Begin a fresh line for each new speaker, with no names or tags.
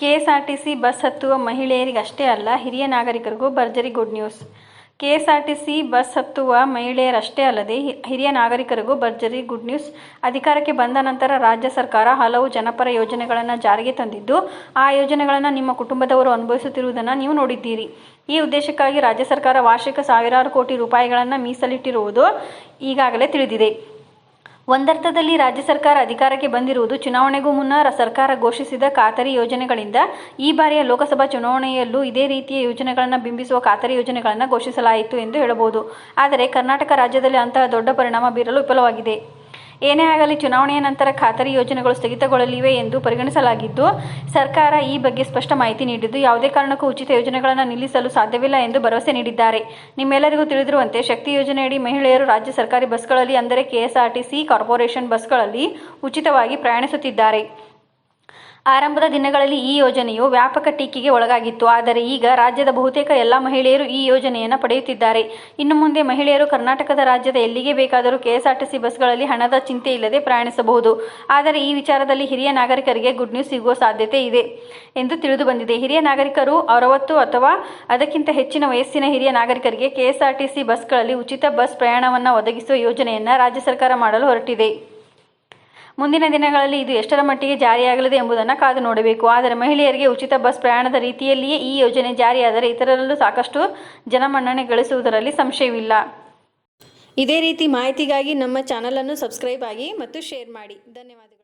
KSRTC bus ಹತ್ತುವ ಮಹಿಳೆಯರಿಗಷ್ಟೇ ಅಲ್ಲ, ಹಿರಿಯ ನಾಗರಿಕರಿಗೂ ಭರ್ಜರಿ ಗುಡ್ ನ್ಯೂಸ್. ಕೆಎಸ್ಆರ್ಟಿಸಿ ಬಸ್ ಹತ್ತುವ ಮಹಿಳೆಯರಷ್ಟೇ ಅಲ್ಲದೆ ಹಿರಿಯ ನಾಗರಿಕರಿಗೂ ಭರ್ಜರಿ ಗುಡ್ ನ್ಯೂಸ್. ಅಧಿಕಾರಕ್ಕೆ ಬಂದ ನಂತರ ರಾಜ್ಯ ಸರ್ಕಾರ ಹಲವು ಜನಪರ ಯೋಜನೆಗಳನ್ನು ಜಾರಿಗೆ ತಂದಿದ್ದು, ಆ ಯೋಜನೆಗಳನ್ನು ನಿಮ್ಮ ಕುಟುಂಬದವರು ಅನುಭವಿಸುತ್ತಿರುವುದನ್ನು ನೀವು ನೋಡಿದ್ದೀರಿ. ಈ ಉದ್ದೇಶಕ್ಕಾಗಿ ರಾಜ್ಯ ಸರ್ಕಾರ ವಾರ್ಷಿಕ ಸಾವಿರಾರು ಕೋಟಿ ರೂಪಾಯಿಗಳನ್ನು ಮೀಸಲಿಟ್ಟಿರುವುದು ಈಗಾಗಲೇ ತಿಳಿದಿದೆ. ಒಂದರ್ಥದಲ್ಲಿ ರಾಜ್ಯ ಸರ್ಕಾರ ಅಧಿಕಾರಕ್ಕೆ ಬಂದಿರುವುದು ಚುನಾವಣೆಗೂ ಮುನ್ನ ಸರ್ಕಾರ ಘೋಷಿಸಿದ ಖಾತರಿ ಯೋಜನೆಗಳಿಂದ. ಈ ಬಾರಿಯ ಲೋಕಸಭಾ ಚುನಾವಣೆಯಲ್ಲೂ ಇದೇ ರೀತಿಯ ಯೋಜನೆಗಳನ್ನು ಬಿಂಬಿಸುವ ಖಾತರಿ ಯೋಜನೆಗಳನ್ನು ಘೋಷಿಸಲಾಯಿತು ಎಂದು ಹೇಳಬಹುದು. ಆದರೆ ಕರ್ನಾಟಕ ರಾಜ್ಯದಲ್ಲಿ ಅಂತಹ ದೊಡ್ಡ ಪರಿಣಾಮ ಬೀರಲು ವಿಫಲವಾಗಿದೆ. ಏನೇ ಆಗಲಿ ಚುನಾವಣೆಯ ನಂತರ ಖಾತರಿ ಯೋಜನೆಗಳು ಸ್ಥಗಿತಗೊಳ್ಳಲಿವೆ ಎಂದು ಪರಿಗಣಿಸಲಾಗಿದ್ದು, ಸರ್ಕಾರ ಈ ಬಗ್ಗೆ ಸ್ಪಷ್ಟ ಮಾಹಿತಿ ನೀಡಿದ್ದು, ಯಾವುದೇ ಕಾರಣಕ್ಕೂ ಉಚಿತ ಯೋಜನೆಗಳನ್ನು ನಿಲ್ಲಿಸಲು ಸಾಧ್ಯವಿಲ್ಲ ಎಂದು ಭರವಸೆ ನೀಡಿದ್ದಾರೆ. ನಿಮ್ಮೆಲ್ಲರಿಗೂ ತಿಳಿದಿರುವಂತೆ, ಶಕ್ತಿ ಯೋಜನೆಯಡಿ ಮಹಿಳೆಯರು ರಾಜ್ಯ ಸರ್ಕಾರಿ ಬಸ್ಗಳಲ್ಲಿ, ಅಂದರೆ ಕೆಎಸ್ಆರ್ಟಿಸಿ ಕಾರ್ಪೊರೇಷನ್ ಬಸ್ಗಳಲ್ಲಿ ಉಚಿತವಾಗಿ ಪ್ರಯಾಣಿಸುತ್ತಿದ್ದಾರೆ. ಆರಂಭದ ದಿನಗಳಲ್ಲಿ ಈ ಯೋಜನೆಯು ವ್ಯಾಪಕ ಟೀಕೆಗೆ ಒಳಗಾಗಿತ್ತು. ಆದರೆ ಈಗ ರಾಜ್ಯದ ಬಹುತೇಕ ಎಲ್ಲ ಮಹಿಳೆಯರು ಈ ಯೋಜನೆಯನ್ನು ಪಡೆಯುತ್ತಿದ್ದಾರೆ. ಇನ್ನು ಮುಂದೆ ಮಹಿಳೆಯರು ಕರ್ನಾಟಕದ ರಾಜ್ಯದ ಎಲ್ಲಿಗೆ ಬೇಕಾದರೂ ಕೆಎಸ್ಆರ್ಟಿಸಿ ಬಸ್ಗಳಲ್ಲಿ ಹಣದ ಚಿಂತೆ ಇಲ್ಲದೆ ಪ್ರಯಾಣಿಸಬಹುದು. ಆದರೆ ಈ ವಿಚಾರದಲ್ಲಿ ಹಿರಿಯ ನಾಗರಿಕರಿಗೆ ಗುಡ್ ನ್ಯೂಸ್ ಸಿಗುವ ಸಾಧ್ಯತೆ ಇದೆ ಎಂದು ತಿಳಿದು ಬಂದಿದೆ. ಹಿರಿಯ ನಾಗರಿಕರು ಅರವತ್ತು ಅಥವಾ ಅದಕ್ಕಿಂತ ಹೆಚ್ಚಿನ ವಯಸ್ಸಿನ ಹಿರಿಯ ನಾಗರಿಕರಿಗೆ ಕೆಎಸ್ಆರ್ಟಿಸಿ ಬಸ್ಗಳಲ್ಲಿ ಉಚಿತ ಬಸ್ ಪ್ರಯಾಣವನ್ನು ಒದಗಿಸುವ ಯೋಜನೆಯನ್ನು ರಾಜ್ಯ ಸರ್ಕಾರ ಮಾಡಲು ಹೊರಟಿದೆ. ಮುಂದಿನ ದಿನಗಳಲ್ಲಿ ಇದು ಎಷ್ಟರ ಮಟ್ಟಿಗೆ ಜಾರಿಯಾಗಲಿದೆ ಎಂಬುದನ್ನು ಕಾದು ನೋಡಬೇಕು. ಆದರೆ ಮಹಿಳೆಯರಿಗೆ ಉಚಿತ ಬಸ್ ಪ್ರಯಾಣದ ರೀತಿಯಲ್ಲಿಯೇ ಈ ಯೋಜನೆ ಜಾರಿಯಾದರೆ ಇತರರಲ್ಲೂ ಸಾಕಷ್ಟು ಜನಮನ್ನಣೆ ಗಳಿಸುವುದರಲ್ಲಿ ಸಂಶಯವಿಲ್ಲ.
ಇದೇ ರೀತಿ ಮಾಹಿತಿಗಾಗಿ ನಮ್ಮ ಚಾನಲನ್ನು ಸಬ್ಸ್ಕ್ರೈಬ್ ಆಗಿ ಮತ್ತು ಶೇರ್ ಮಾಡಿ. ಧನ್ಯವಾದಗಳು.